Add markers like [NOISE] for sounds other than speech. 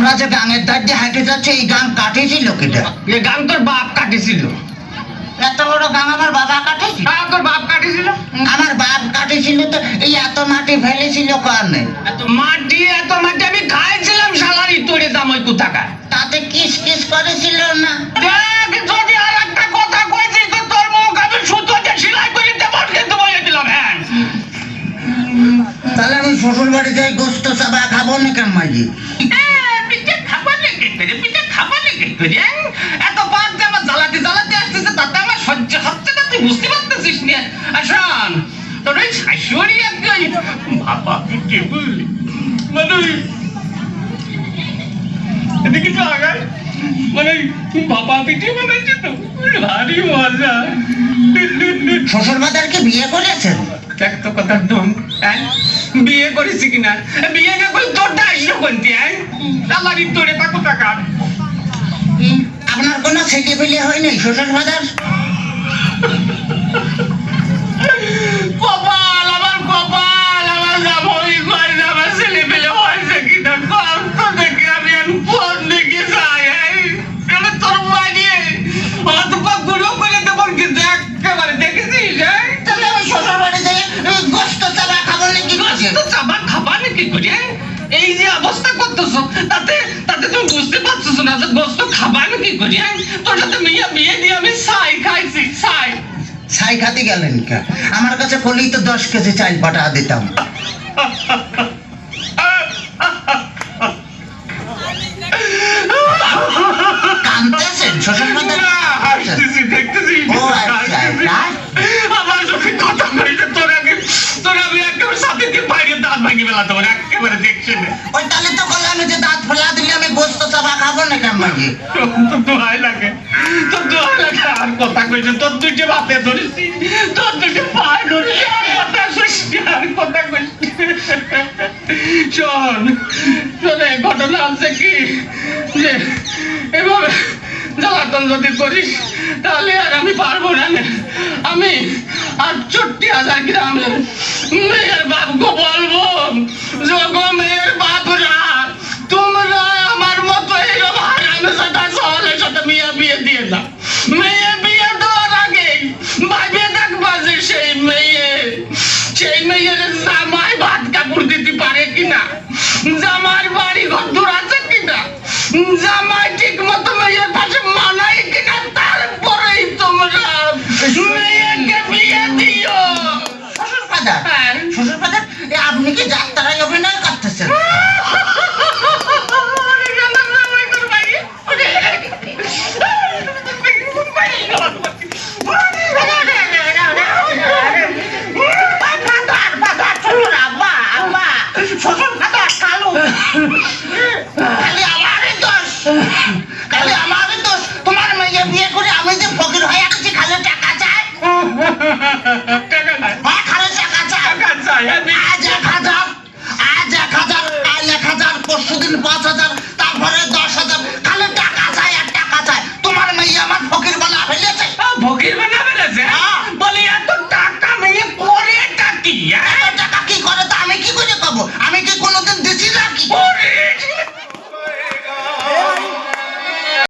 আমরা যে গাঙের ধার দিয়ে হাঁটে যাচ্ছি এই গাং কাটিয়েছিল কেটা এ গান তোর বাপ কাটিছিল এত বড় গাং আমার বাবা কাটেছিল হ্যাঁ তোর বাপ আমার বাপ কাটেছিল তো এই এত মাটি ফেলেছিল কারণে এত মাটি এত মাটি আমি খাইছিলাম সালারি তোরে দাম ওই কোথাকার? তাতে কিস কিস করেছিল না? দেখ যদি আর একটা কথা কইছিস তো তোর মুখ আমি সুতো দিয়ে সেলাই করে দেবো কিন্তু বলে দিলাম হ্যাঁ। তাহলে আমি শ্বশুর বাড়ি যাই গোস্ত চাবা খাব না কেন মাঝি করে পিঠে খাবা নাকি? এত জ্বালাতে জ্বালাতে আসতেছে, তাতে আমার সহ্য হচ্ছে না, তুই বুঝতে পারতেছিস তোর ওই শাশুড়ি একজন বাবা পিঠে বুঝলি মানে এদিকে তো মানে বাবা পিঠে বানাইছে তো, ভারী মজা। শ্বশুর বাজারকে বিয়ে করেছেন? তো কথা ঢং হ্যাঁ? বিয়ে করেছি কিনা? বিয়ে না করে তোরটা আসলো কোনটি হ্যাঁ? সালারি তোরে পাকো টাকা। আপনার কোনো ছেলে পেলে হয়নি শ্বশুর বাজার করতেছো তাতে তাতে তুমি বুঝতে পারছ না যে গোস্ত নাকি করে তোর সাথে মেয়ে বিয়ে দিয়ে আমি ছাই খাইছি ছাই। ছাই খাতে গেলেন কে? আমার কাছে কলেই তো দশ কেজি চাল পাঠা দিতাম। কানতেছেন শ্বশুর বাজার হাসতেছি, দেখতেছি, ও আচ্ছা, আমার সাথে কথা বলছে, তোর আগে- তোর আমি একেবারে সাথে দিয়ে বাইরে দাঁত ভাঙিয়ে ফেলাতে পারি, একেবারে দেখছে না। ওই তাহলে তোর লাগে, তোর লাগে, আর কথা কইছে, তোর ধরেছি, তোর পায়ে ধরেছি, আর কথা কইছি, আর কথা কইছি। ঘটনা আছে কি? যে এভাবে জ্বালাতন যদি করিস তাহলে আর আমি পারব না। আমি আটষট্টি হাজার গ্রামের মেয়ের বাপকে বলব যোগো মেয়ের বাপরা তোমরা জামার বাড়ি ঘর দূর আছে কিনা? জামাই ঠিক মতো মেয়ের পাশে মানায় কিনা তারপরেই তোমরা মেয়েকে বিয়ে দিও। শ্বশুর বাজার হ্যাঁ। শ্বশুর বাজার আপনি কি যাত্রায় হবে করতেছেন আব্বা, শ্বশুর বাজার, কালু। [LAUGHS] খালি আমারই দোষ। খালি